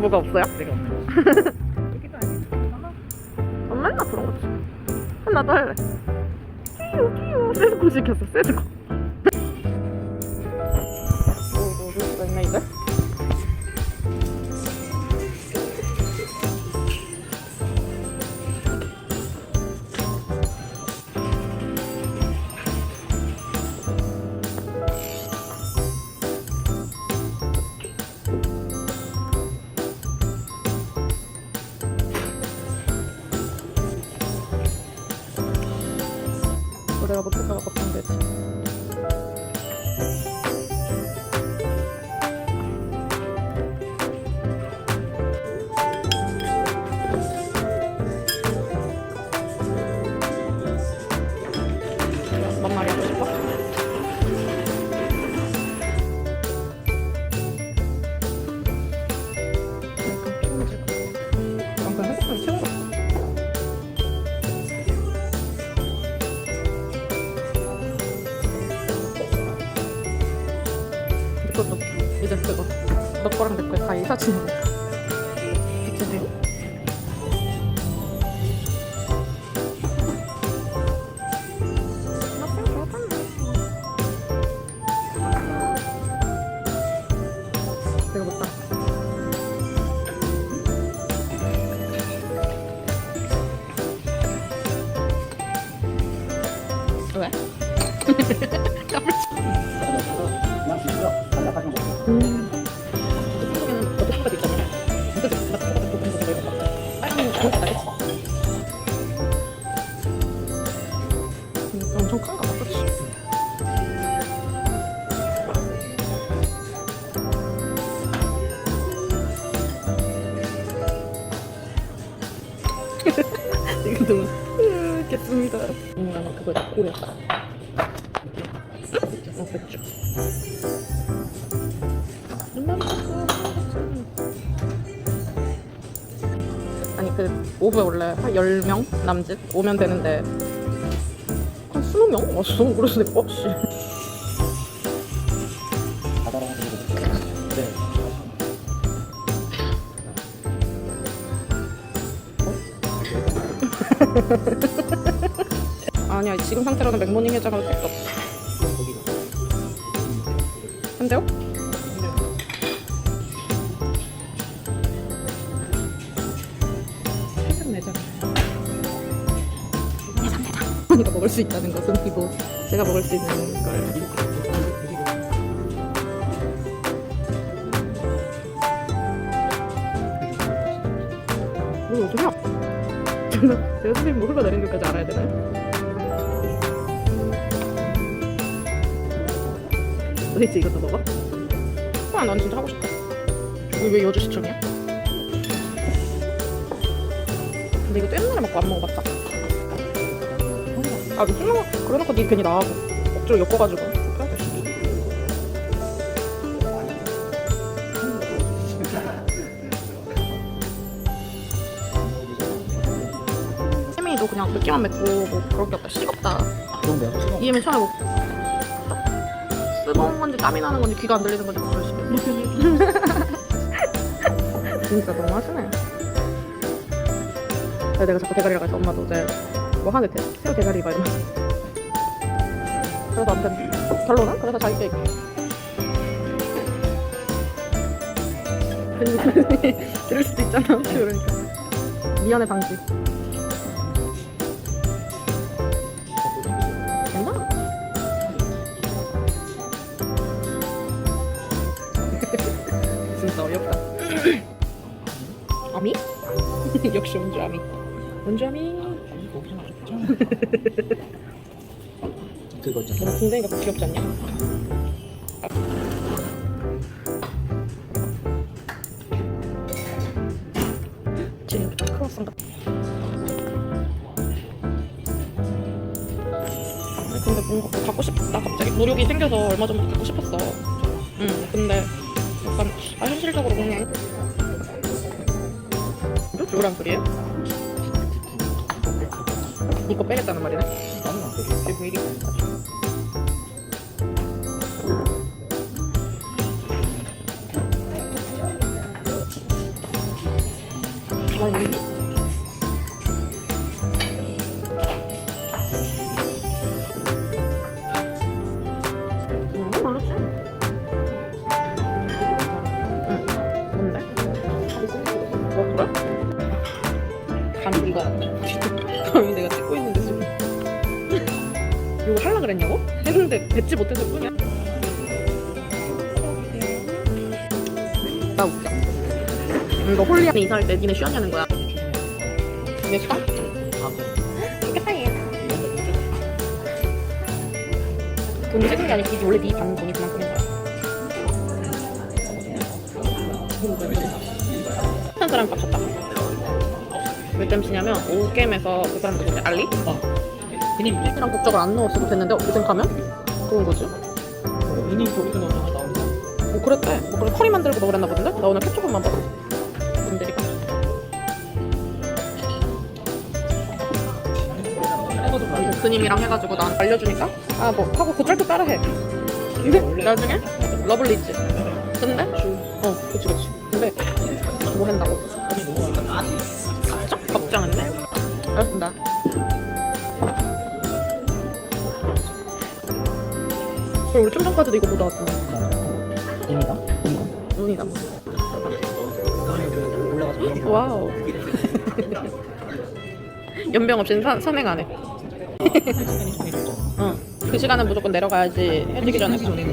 뭐가 없어요? 내가 여기가 아니잖아. 전 맨날 그런 거지. 나도 할래. 끼요, 끼요. 세스코 시켰어, 세스코. 뭐, 뭐, 줄 수가 있나, 이제? 뭐 내가 못할까봐 그것도 이제 그거 너 거랑 내 거에 다 이사 진 비치지? 내가 지금 너무 웃겠습니다. 음, 나는 그거 고려. 어, 맥주. 아니 그 오브에 원래 한 10명 남짓 오면 되는데 한 20명 왔어 그래서 내가 어 씨. 아니야 지금 상태로는 맥모닝 없어 그럼 거기가. 현대요? 해장 내장 해장 내장 언니가 먹을 수 있다는 것은 이거 제가 먹을 수 있는 걸 제가 제가 선생님 뭐 흘러내리는 것까지 알아야 되나요? 도대체 이것도 먹어? 와, 난 진짜 하고 싶다. 이거 왜 여주 시청이야? 근데 이것도 옛날에 먹고 안 먹어봤다. 아, 이거 술 먹어. 그래놓고 니 괜히 나하고 억지로 엮어가지고. 그래, 혜민이도 그냥 느낌만 맺고 뭐 그럴 게 없다. 식없다. 내가 수능 이해면 처음에 뭐 쓰거운 건지 땀이 나는 건지 귀가 안 들리는 건지 모르시겠네 진짜 너무 하시네. 그래서 내가 자꾸 대가리라고 해서 엄마도 어제 뭐 하는데 대- 새우 대가리 막 이러면 그래서 아무튼 결론은 그래서 자기 얘기 들을 수도 있잖아 그러니까. 미안해 방지 역시 원주 아미. 원주 아미. 거기서 괜찮아. 그거 있잖아. 너무 궁뎅이가 귀엽지 않냐? 지금 크로스인가? 근데 뭔가 갖고 싶다 갑자기 무력이 생겨서 얼마 전부터 갖고 싶었어. 응, 근데 약간 아 현실적으로 그냥 응? 누구랑 그래요? 네. 이거 빼냈다는 말이야? 나는 안 빼. 최고 1위니까. 음, 맛있어. 이거 그랬냐고? 했는데 뱉지 못해서 뿐이야 나 웃겨 음, 너 홀리 안에 이사할 때 니네 쉬었냐는 거야? 좋겠다 얘 돈이 생긴 게 아니고 이게 원래 네 받는 돈이 그만큼인 거야 한 사람 값 쳤다 몇 점 치냐면 5게임에서 그 사람 누구지? 알리? 어. 그님, 이랑 국적을 안 넣었어도 됐는데 어떻게 생각하면? 그런 거지. 미니 거기서 나오는 나온다. 뭐 그랬대. 뭐 그래 커리 만들고 뭐 그랬나 보던데? 나 오늘 캡처본만 봤어 분들이가. 그님이랑 해가지고 난 알려주니까? 아 뭐 하고 곧잘또 따라해. 근데 나중에? 러블리즈. 근데? 어 그치 그치. 근데 뭐 한다고 우리 좀 전까지도 이거 보다 왔잖아 그런 거. 와우 연병 없이는 안해 시간이 좀 있어. 응. 그 시간은 무조건 내려가야지 해지기 전에 전에는.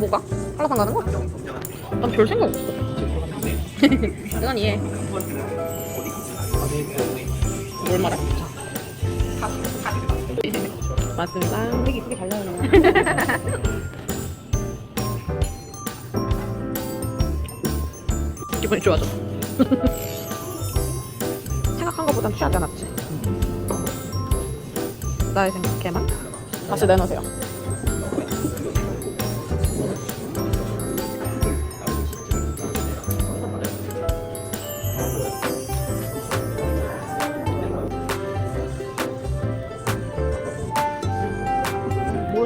뭐가? 한라산 가는 거? 난 별 생각 없어 이건 이해 아, 네. 뭘 말해? 맞습니다. 되게 크게 잘 나오네. 기분이 좋아져. 생각한 것보단 취하지 않았지? 나의 생각에만? 다시 내놓으세요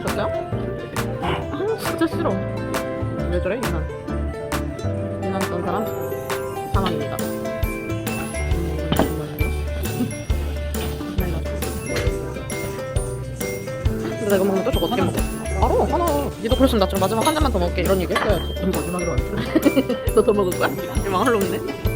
모르셨어요? 아 진짜 싫어 왜 저래 유난 유난 떤 사람 사망입니다 근데 내가 먹는 거 저거 어떻게 먹어? 알아 하나 니도 그랬으면 나처럼 마지막 한 잔만 더 먹게 이런 얘기 했어야지 좀 마지막으로 왔어. 너더 먹을 거야? 망할 놈이네